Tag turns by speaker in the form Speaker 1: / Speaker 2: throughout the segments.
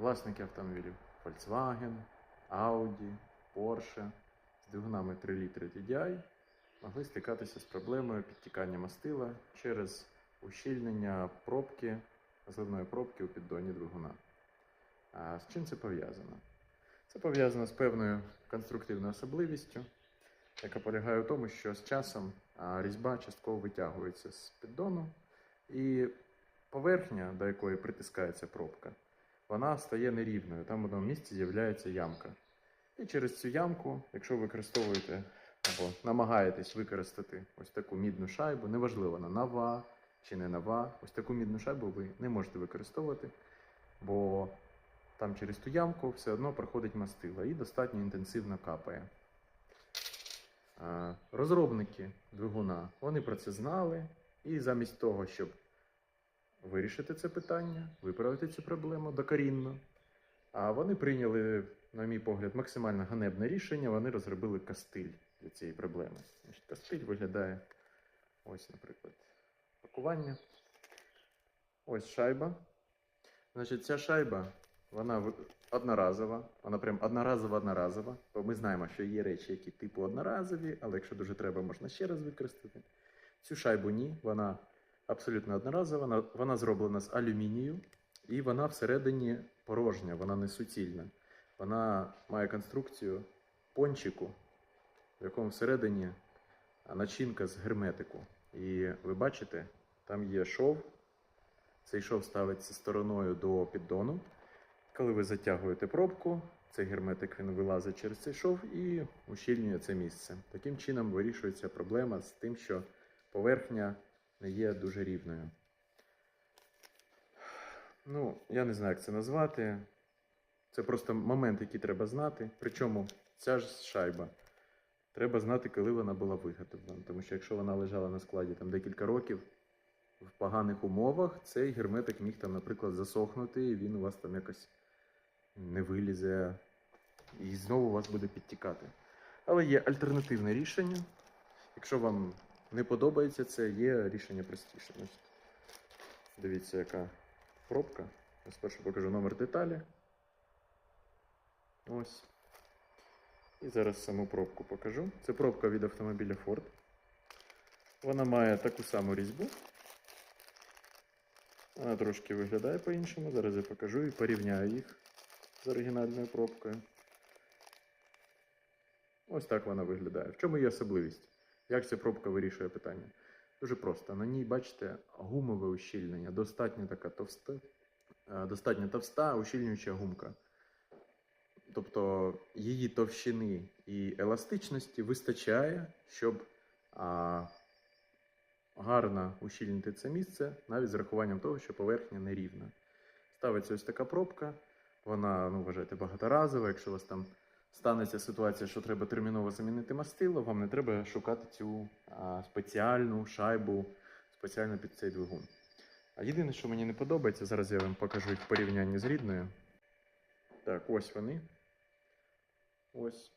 Speaker 1: власники автомобілів Volkswagen, Audi, Porsche з двигунами 3 літри TDI могли стикатися з проблемою підтікання мастила через ущільнення пробки, зливної пробки у піддоні двигуна. А з чим це пов'язано? Це пов'язано з певною конструктивною особливістю, яка полягає в тому, що з часом різьба частково витягується з піддону, і поверхня, до якої притискається пробка, вона стає нерівною. Там в одному місці з'являється ямка. І через цю ямку, якщо ви використовуєте або намагаєтесь використати ось таку мідну шайбу, неважливо, вона нова чи не нова, ось таку мідну шайбу ви не можете використовувати, бо там через ту ямку все одно проходить мастило і достатньо інтенсивно капає. Розробники двигуна вони про це знали, і замість того, щоб вирішити це питання, виправити цю проблему докорінно, а вони прийняли, на мій погляд, максимально ганебне рішення. Вони розробили кастиль для цієї проблеми. Значить, кастиль виглядає ось, наприклад, пакування. Ось шайба. Значить, ця шайба, вона одноразова, вона прям одноразова одноразова. Бо ми знаємо, що є речі, які типу одноразові, але якщо дуже треба, можна ще раз використати. Цю шайбу ні, вона абсолютно одноразова, вона, зроблена з алюмінію, і вона всередині порожня, вона не суцільна. Вона має конструкцію пончику, в якому всередині начинка з герметику. І ви бачите, там є шов. Цей шов ставиться стороною до піддону. Коли ви затягуєте пробку, цей герметик він вилазить через цей шов і ущільнює це місце. Таким чином вирішується проблема з тим, що поверхня не є дуже рівною. Ну, я не знаю, як це назвати. Це просто момент, який треба знати. Причому ця ж шайба. Треба знати, коли вона була виготовлена. Тому що якщо вона лежала на складі там декілька років в поганих умовах, цей герметик міг там, наприклад, засохнути, і він у вас там якось не вилізе, і знову у вас буде підтікати. Але є альтернативне рішення. Якщо вам не подобається це, є рішення простіше. Дивіться, яка пробка. Я спершу покажу номер деталі. Ось. І зараз саму пробку покажу. Це пробка від автомобіля Ford. Вона має таку саму різьбу. Вона трошки виглядає по-іншому. Зараз я покажу і порівняю їх з оригінальною пробкою. Ось так вона виглядає. В чому її особливість? Як ця пробка вирішує питання? Дуже просто. На ній, бачите, гумове ущільнення, достатньо така товста, е, достатньо товста ущільнююча гумка. Тобто її товщини і еластичності вистачає, щоб а, гарно ущільнити це місце, навіть з рахуванням того, що поверхня нерівна. Ставиться ось така пробка, вона, ну, вважайте, багаторазова. Якщо у вас там станеться ситуація, що треба терміново замінити мастило, вам не треба шукати цю а, спеціальну шайбу спеціально під цей двигун. А єдине, що мені не подобається, зараз я вам покажу їх в порівнянні з рідною. Так, ось вони. Ось.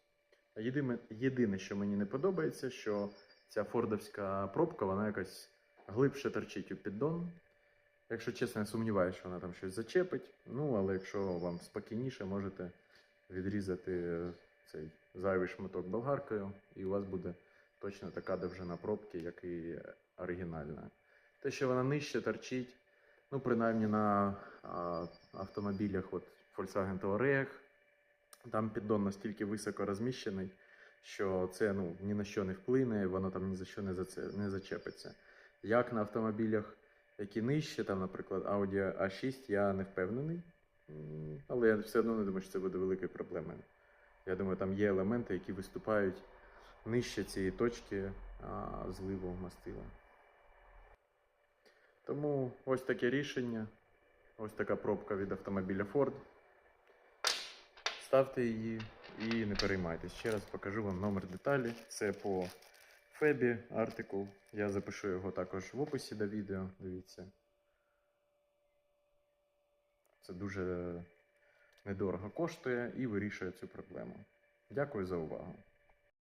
Speaker 1: А Єдине, єдине, що мені не подобається, що ця фордовська пробка, вона якось глибше торчить у піддон. Якщо чесно, я сумніваюся, що вона там щось зачепить. Ну, але якщо вам спокійніше, можете відрізати цей зайвий шматок болгаркою, і у вас буде точно така довжина пробки, як і оригінальна. Те, що вона нижче торчить, ну, принаймні на а, автомобілях от Volkswagen Touareg, там піддон настільки високо розміщений, що це ну, ні на що не вплине, воно там ні за що не, за це, не зачепиться. Як на автомобілях, які нижче, там, наприклад, Audi A6, я не впевнений. Але я все одно не думаю, що це буде великою проблемою. Я думаю, там є елементи, які виступають нижче цієї точки зливу мастила. Тому ось таке рішення. Ось така пробка від автомобіля Ford. Ставте її і не переймайтесь. Ще раз покажу вам номер деталі. Це по Фебі артикул. Я запишу його також в описі до відео. Дивіться. Це дуже недорого коштує і вирішує цю проблему. Дякую за увагу.